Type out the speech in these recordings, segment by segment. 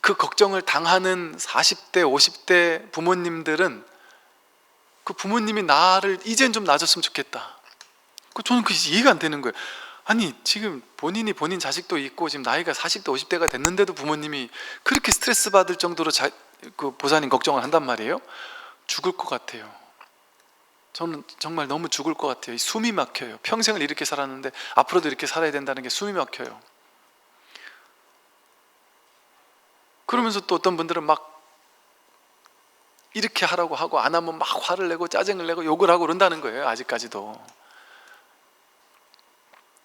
그 걱정을 당하는 40대, 50대 부모님들은 그 부모님이 나를 이젠 좀 나아졌으면 좋겠다. 그 저는 그 이해가 안 되는 거예요. 아니 지금 본인이 본인 자식도 있고 지금 나이가 40대, 50대가 됐는데도 부모님이 그렇게 스트레스 받을 정도로 자, 그 보살님 걱정을 한단 말이에요. 죽을 것 같아요. 저는 정말 너무 죽을 것 같아요. 이 숨이 막혀요. 평생을 이렇게 살았는데 앞으로도 이렇게 살아야 된다는 게 숨이 막혀요. 그러면서 또 어떤 분들은 막 이렇게 하라고 하고 안 하면 막 화를 내고 짜증을 내고 욕을 하고 그런다는 거예요. 아직까지도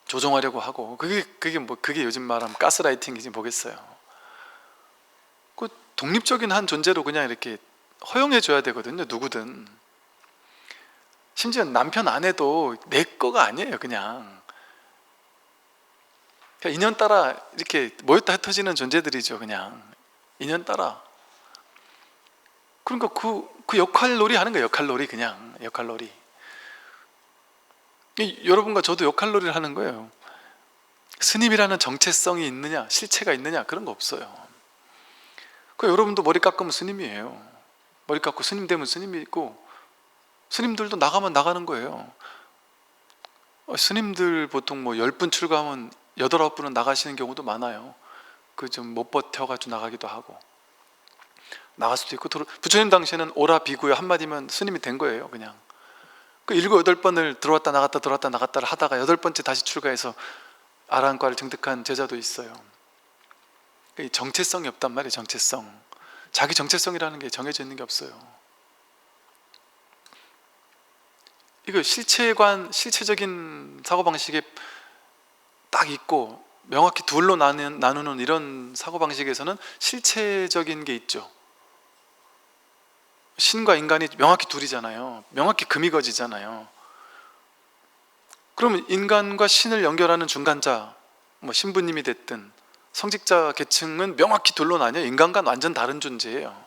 조종하려고 하고 그게 그게 뭐 그게 요즘 말하면 가스라이팅이지 뭐겠어요. 그 독립적인 한 존재로 그냥 이렇게 허용해 줘야 되거든요. 누구든. 심지어 남편 아내도 내 거가 아니에요. 그냥. 그냥 인연 따라 이렇게 모였다 흩어지는 존재들이죠. 그냥 인연 따라. 그러니까 그, 그 역할놀이 하는 거예요. 역할놀이 그냥 역할놀이. 이- 여러분과 저도 역할놀이를 하는 거예요. 스님이라는 정체성이 있느냐, 실체가 있느냐 그런 거 없어요. 그 여러분도 머리 깎으면 스님이에요. 머리 깎고 스님 되면 스님이 있고 스님들도 나가면 나가는 거예요. 어, 스님들 보통 뭐 10분 출가하면 8, 9분은 나가시는 경우도 많아요. 그 좀 못 버텨가지고 나가기도 하고. 나갈 수도 있고 부처님 당시에는 오라 비구요 한마디면 스님이 된 거예요 그냥. 그 일곱 여덟 번을 들어왔다 나갔다 들어왔다 나갔다를 하다가 여덟 번째 다시 출가해서 아란과를 증득한 제자도 있어요. 이 정체성이 없단 말이에요 정체성. 자기 정체성이라는 게 정해져 있는 게 없어요. 이거 실체관 실체적인 사고방식에 딱 있고 명확히 둘로 나누는, 나누는 이런 사고방식에서는 실체적인 게 있죠. 신과 인간이 명확히 둘이잖아요. 명확히 금이 거지잖아요. 그러면 인간과 신을 연결하는 중간자 뭐 신부님이 됐든 성직자 계층은 명확히 둘로 나뉘어 인간과는 완전 다른 존재예요.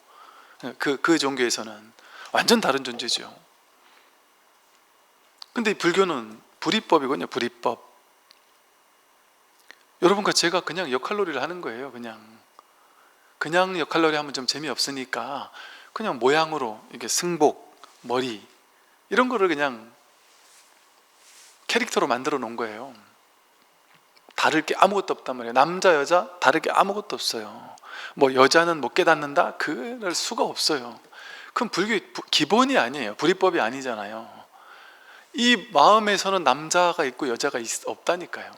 그, 그 종교에서는 완전 다른 존재죠. 근데 이 불교는 불이법이거든요 불이법 여러분과 제가 그냥 역할놀이를 하는 거예요 그냥. 그냥 역할놀이 하면 좀 재미없으니까 그냥 모양으로 이게 승복, 머리 이런 거를 그냥 캐릭터로 만들어 놓은 거예요. 다를 게 아무것도 없단 말이에요. 남자 여자 다를 게 아무것도 없어요. 뭐 여자는 못 깨닫는다? 그럴 수가 없어요. 그건 불교의 부- 기본이 아니에요. 불이법이 아니잖아요. 이 마음에서는 남자가 있고 여자가 있- 없다니까요